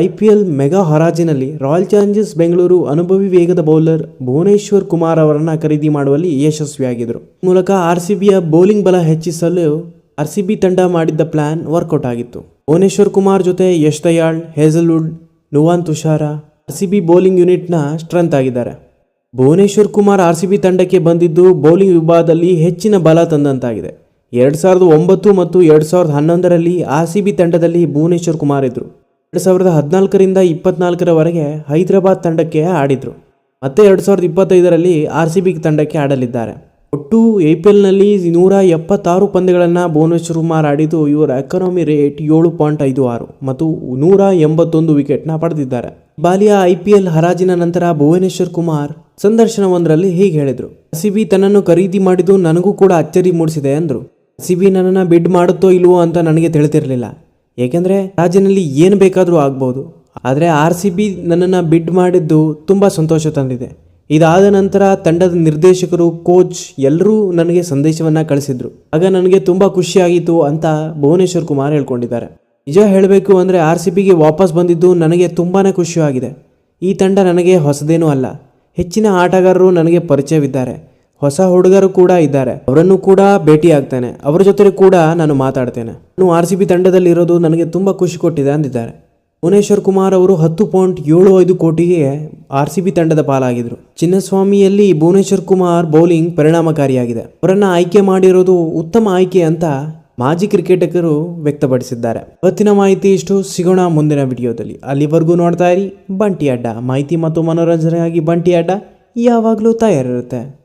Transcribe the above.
IPL mega ಹರಾಜಿನಲ್ಲಿ royal Challengers Bengaluru ಅನುಭವಿ ವೇಗದ ಬೌಲರ್ ಭುವನೇಶ್ವರ್ ಕುಮಾರ್ ಅವರನ್ನು ಖರೀದಿ ಮಾಡುವಲ್ಲಿ ಯಶಸ್ವಿಯಾಗಿದ್ದರು. ಮೂಲಕ ಆರ್ ಸಿ ಬಿಯ ಬೌಲಿಂಗ್ ಬಲ ಹೆಚ್ಚಿಸಲು ಆರ್ ಸಿ ಬಿ ತಂಡ ಮಾಡಿದ್ದ ಪ್ಲಾನ್ ವರ್ಕೌಟ್ ಆಗಿತ್ತು. ಭುವನೇಶ್ವರ್ ಕುಮಾರ್ ಜೊತೆ Yash Dayal Hazlewood Nuwan Thushara R C B bowling ಯೂನಿಟ್ನ strength ಆಗಿದ್ದಾರೆ. Bhuvneshwar Kumar R C B ತಂಡಕ್ಕೆ ಬಂದಿದ್ದು ಬೌಲಿಂಗ್ ವಿಭಾಗದಲ್ಲಿ ಹೆಚ್ಚಿನ ಬಲ ತಂದಂತಾಗಿದೆ. ಎರಡು ಸಾವಿರದ ಒಂಬತ್ತು ಮತ್ತು ಎರಡು ಸಾವಿರದ ಹನ್ನೊಂದರಲ್ಲಿ ಆರ್ ಸಿ ಬಿ ತಂಡದಲ್ಲಿ ಭುವನೇಶ್ವರ್ ಕುಮಾರ್ ಇದ್ದರು ಎರಡು ಸಾವಿರದ ಹದಿನಾಲ್ಕರಿಂದ ಇಪ್ಪತ್ನಾಲ್ಕರವರೆಗೆ ಹೈದರಾಬಾದ್ ತಂಡಕ್ಕೆ ಆಡಿದರು. ಮತ್ತೆ ಎರಡು ಸಾವಿರದ ಇಪ್ಪತ್ತೈದರಲ್ಲಿ ಆರ್ ಸಿ ಬಿ ತಂಡಕ್ಕೆ ಆಡಲಿದ್ದಾರೆ. ಒಟ್ಟು ಐ ಪಿ ಎಲ್ನಲ್ಲಿ ನೂರ ಎಪ್ಪತ್ತಾರು ಪಂದ್ಯಗಳನ್ನು ಭುವನೇಶ್ವರ್ ಕುಮಾರ್ ಆಡಿದ್ದು, ಇವರ ಎಕಾನಮಿ ರೇಟ್ ಏಳು ಪಾಯಿಂಟ್ ಐದು ಆರು ಮತ್ತು ನೂರ ಎಂಬತ್ತೊಂದು ವಿಕೆಟ್ನ ಪಡೆದಿದ್ದಾರೆ. ಬಾಲಿಯ ಐ ಪಿ ಎಲ್ ಹರಾಜಿನ ನಂತರ ಭುವನೇಶ್ವರ್ ಕುಮಾರ್ ಸಂದರ್ಶನವೊಂದರಲ್ಲಿ ಹೀಗೆ ಹೇಳಿದರು. ಸಿಬಿ ತನ್ನನ್ನು ಖರೀದಿ ಮಾಡಿದ್ದು ನನಗೂ ಕೂಡ ಅಚ್ಚರಿ ಮೂಡಿಸಿದೆ ಅಂದರು. ಸಿಬಿ ನನ್ನನ್ನು ಬಿಡ್ ಮಾಡುತ್ತೋ ಇಲ್ವೋ ಅಂತ ನನಗೆ ತಿಳಿತಿರಲಿಲ್ಲ ಏಕೆಂದರೆ ರಾಜ್ಯನಲ್ಲಿ ಏನು ಬೇಕಾದರೂ ಆಗ್ಬೋದು. ಆದರೆ ಆರ್ ಸಿ ಬಿ ನನ್ನನ್ನು ಬಿಡ್ ಮಾಡಿದ್ದು ತುಂಬ ಸಂತೋಷ ತಂದಿದೆ. ಇದಾದ ನಂತರ ತಂಡದ ನಿರ್ದೇಶಕರು ಕೋಚ್ ಎಲ್ಲರೂ ನನಗೆ ಸಂದೇಶವನ್ನು ಕಳಿಸಿದ್ರು. ಆಗ ನನಗೆ ತುಂಬ ಖುಷಿಯಾಗಿತ್ತು ಅಂತ ಭುವನೇಶ್ವರ್ ಕುಮಾರ್ ಹೇಳ್ಕೊಂಡಿದ್ದಾರೆ. ನಿಜ ಹೇಳಬೇಕು ಅಂದರೆ ಆರ್ ಸಿ ಬಿಗೆ ವಾಪಸ್ ಬಂದಿದ್ದು ನನಗೆ ತುಂಬಾ ಖುಷಿಯಾಗಿದೆ. ಈ ತಂಡ ನನಗೆ ಹೊಸದೇನೂ ಅಲ್ಲ. ಹೆಚ್ಚಿನ ಆಟಗಾರರು ನನಗೆ ಪರಿಚಯವಿದ್ದಾರೆ. ಹೊಸ ಹುಡುಗರು ಕೂಡ ಇದ್ದಾರೆ. ಅವರನ್ನು ಕೂಡ ಭೇಟಿ ಆಗ್ತೇನೆ ಅವರ ಜೊತೆ ಕೂಡ ನಾನು ಮಾತಾಡ್ತೇನೆ. ನಾನು ಆರ್ ಸಿ ಬಿ ತಂಡದಲ್ಲಿರೋದು ನನಗೆ ತುಂಬ ಖುಷಿ ಕೊಟ್ಟಿದೆ ಅಂದಿದ್ದಾರೆ. ಭುವನೇಶ್ವರ್ ಕುಮಾರ್ ಅವರು ಹತ್ತು ಪಾಯಿಂಟ್ ಏಳು ಐದು ಕೋಟಿಗೆ ಆರ್ ಸಿ ಬಿ ತಂಡದ ಪಾಲಾಗಿದ್ರು. ಚಿನ್ನಸ್ವಾಮಿಯಲ್ಲಿ ಭುವನೇಶ್ವರ್ ಕುಮಾರ್ ಬೌಲಿಂಗ್ ಪರಿಣಾಮಕಾರಿಯಾಗಿದೆ. ಅವರನ್ನು ಆಯ್ಕೆ ಮಾಡಿರೋದು ಉತ್ತಮ ಆಯ್ಕೆ ಅಂತ ಮಾಜಿ ಕ್ರಿಕೆಟಕರು ವ್ಯಕ್ತಪಡಿಸಿದ್ದಾರೆ. ಇವತ್ತಿನ ಮಾಹಿತಿ ಇಷ್ಟು. ಸಿಗೋಣ ಮುಂದಿನ ವಿಡಿಯೋದಲ್ಲಿ. ಅಲ್ಲಿವರೆಗೂ ನೋಡ್ತಾ ಇರಿ. ಬಂಟಿ ಅಡ್ಡ. ಮಾಹಿತಿ ಮತ್ತು ಮನೋರಂಜನೆಗಾಗಿ ಬಂಟಿ ಅಡ್ಡ ಯಾವಾಗಲೂ ತಯಾರಿರುತ್ತೆ.